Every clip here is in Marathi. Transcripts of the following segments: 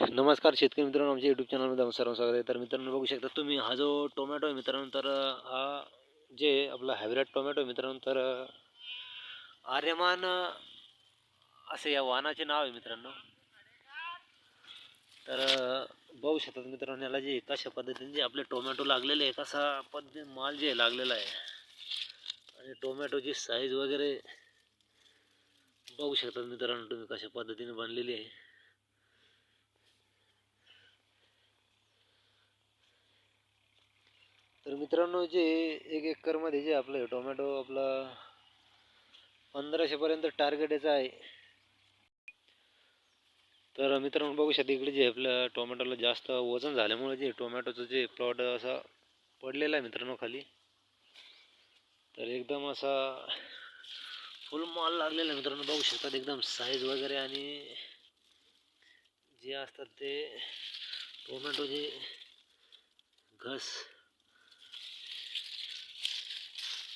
नमस्कार शेतकरी मित्रांनो आमच्या यूट्यूब चॅनलमध्ये सर्व स्वागत आहे. तर मित्रांनो बघू शकता तुम्ही हा जो टोमॅटो आहे मित्रांनो तर हा जे आपला हायब्रिड टोमॅटो आहे मित्रांनो तर आर्यमान असे या वाहनाचे नाव आहे मित्रांनो. तर बघू शकतात मित्रांनो याला जे कशा पद्धतीने जे आपले टोमॅटो लागलेले आहे कसा पद्धती माल जे लागलेला आहे आणि टोमॅटोची साईज वगैरे बघू शकतात मित्रांनो तुम्ही कशा पद्धतीने बनलेली आहे. तर मित्रांनो जे एक एकरमध्ये जे आपलं टोमॅटो आपला पंधराशेपर्यंत टार्गेट याचा आहे. तर मित्रांनो बघू शकता इकडे जे आपल्या टोमॅटोला जास्त वजन झाल्यामुळे जे टोमॅटोचं जे प्लॉट असा पडलेला आहे मित्रांनो खाली. तर एकदम असा फुल माल लागलेला आहे मित्रांनो बघू शकतात एकदम साईज वगैरे आणि जे असतात ते टोमॅटो जे घस.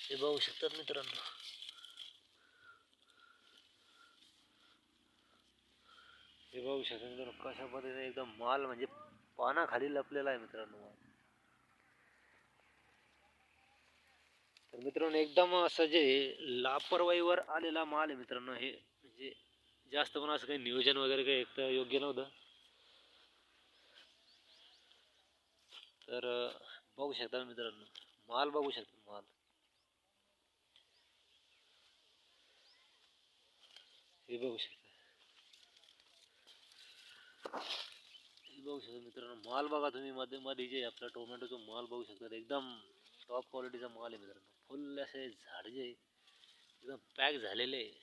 हे बघू शकतात मित्रांनो. हे बघू शकता मित्रांनो कशा पद्धतीने एकदम माल म्हणजे पानाखाली लपलेला आहे मित्रांनो माल. तर मित्रांनो एकदम असं जे लापरवाहीवर आलेला माल आहे मित्रांनो हे म्हणजे जास्त पण असं काही नियोजन वगैरे काही एक तर योग्य नव्हतं. तर बघू शकता मित्रांनो माल बघू शकता माल. हे बघू शकता. हे बघू शकता मित्रांनो माल बघा तुम्ही मध्ये मध्ये जे आपला टोमॅटोचा माल बघू शकता. एकदम टॉप क्वालिटीचा माल आहे मित्रांनो. फुल असे झाड जे एकदम पॅक झालेले आहे.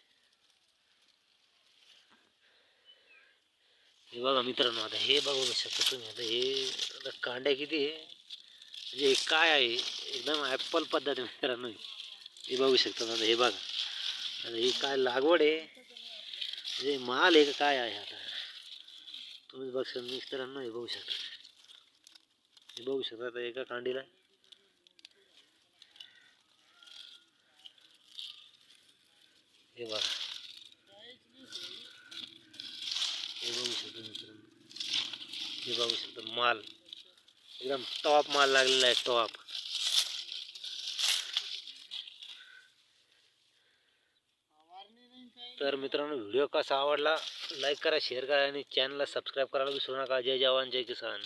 हे बघा मित्रांनो आता हे बघू शकता तुम्ही. आता हे आता कांड्या किती आहे? म्हणजे हे काय आहे? एकदम ॲपल पद्धत आहे मित्रांनो. हे बघू शकता. आता हे बघा. आता ही काय लागवड आहे? म्हणजे माल आहे का काय आहे आता? तुम्ही बघ मित्रांनो हे बघू शकता. हे बघू शकता आता एका कांडीला. हे बघा. हे बघू शकता मित्रांनो. हे माल. एकदम टॉप माल आहे टॉप तर मित्रांनो व्हिडिओ कसा आवडला लाईक करा शेअर करा आणि चॅनलला सबस्क्राईब करायला विसरू नका. जय जवान जय किसान.